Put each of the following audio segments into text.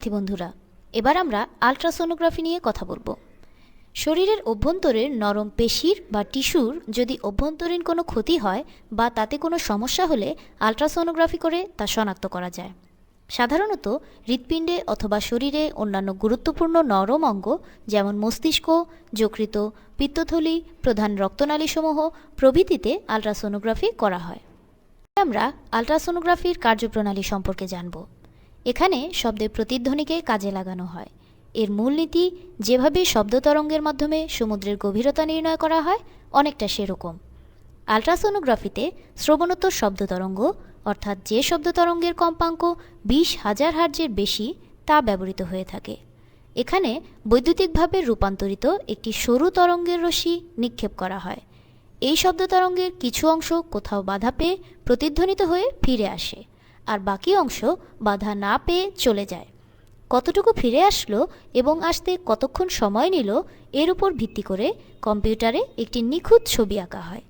সাথী বন্ধুরা, এবার আমরা আলট্রাসোনোগ্রাফি নিয়ে কথা বলব। শরীরের অভ্যন্তরের নরম পেশির বা টিস্যুর যদি অভ্যন্তরীণ কোনো ক্ষতি হয় বা তাতে কোনো সমস্যা হলে আলট্রাসোনোগ্রাফি করে তা শনাক্ত করা যায়। সাধারণত হৃৎপিণ্ডে অথবা শরীরে অন্যান্য গুরুত্বপূর্ণ নরম অঙ্গ যেমন মস্তিষ্ক যকৃত পিত্তথলি, প্রধান রক্তনালীসমূহ প্রভৃতিতে আলট্রাসোনোগ্রাফি করা হয়। আমরা আলট্রাসোনোগ্রাফির কার্যপ্রণালী সম্পর্কে জানব। এখানে শব্দের প্রতিধ্বনিকে কাজে লাগানো হয়। এর মূলনীতি, যেভাবে শব্দ তরঙ্গের মাধ্যমে সমুদ্রের গভীরতা নির্ণয় করা হয়, অনেকটা সেরকম। আলট্রাসোনোগ্রাফিতে শ্রবণোত্তর শব্দ তরঙ্গ, অর্থাৎ যে শব্দ তরঙ্গের কম্পাঙ্ক বিশ হাজার হার্জের বেশি, তা ব্যবহৃত হয়ে থাকে। এখানে বৈদ্যুতিকভাবে রূপান্তরিত একটি সরু তরঙ্গের রশ্মি নিক্ষেপ করা হয়। এই শব্দ তরঙ্গের কিছু অংশ কোথাও বাধা পেয়ে প্রতিধ্বনিত হয়ে ফিরে আসে। আর বাকি অংশ বাধা না পেয়ে চলে যায়। কতটুকু ফিরে আসলো এবং আসতে কতক্ষণ সময় নিল, এর উপর ভিত্তি করে কম্পিউটারে একটি নিখুঁত ছবি আঁকা হয়।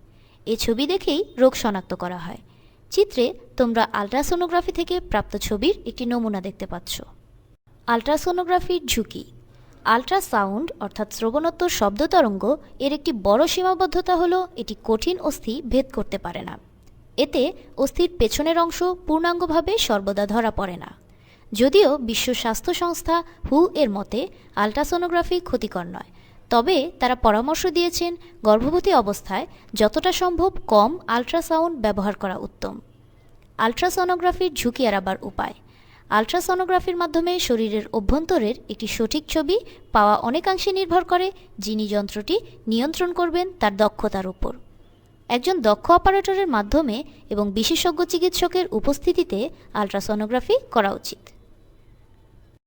এ ছবি দেখেই রোগ শনাক্ত করা হয়। চিত্রে তোমরা আলট্রাসোনোগ্রাফি থেকে প্রাপ্ত ছবির একটি নমুনা দেখতে পাচ্ছ। আলট্রাসোনোগ্রাফির ঝুঁকি। আলট্রাসাউন্ড, অর্থাৎ শ্রবণোত্তর শব্দ তরঙ্গ, এর একটি বড় সীমাবদ্ধতা হলো এটি কঠিন অস্থি ভেদ করতে পারে না। এতে অস্থির পেছনের অংশ পূর্ণাঙ্গভাবে সর্বদা ধরা পড়ে না। যদিও বিশ্ব স্বাস্থ্য সংস্থা হু এর মতে আলট্রাসোনোগ্রাফি ক্ষতিকর নয়, তবে তারা পরামর্শ দিয়েছেন গর্ভবতী অবস্থায় যতটা সম্ভব কম আলট্রাসাউন্ড ব্যবহার করা উত্তম। আলট্রাসোনোগ্রাফির ঝুঁকি এড়াবার উপায়। আলট্রাসোনোগ্রাফির মাধ্যমে শরীরের অভ্যন্তরের একটি সঠিক ছবি পাওয়া অনেকাংশে নির্ভর করে যিনি যন্ত্রটি নিয়ন্ত্রণ করবেন তার দক্ষতার উপর। একজন দক্ষ অপারেটরের মাধ্যমে এবং বিশেষজ্ঞ চিকিৎসকের উপস্থিতিতে আলট্রাসোনোগ্রাফি করা উচিত।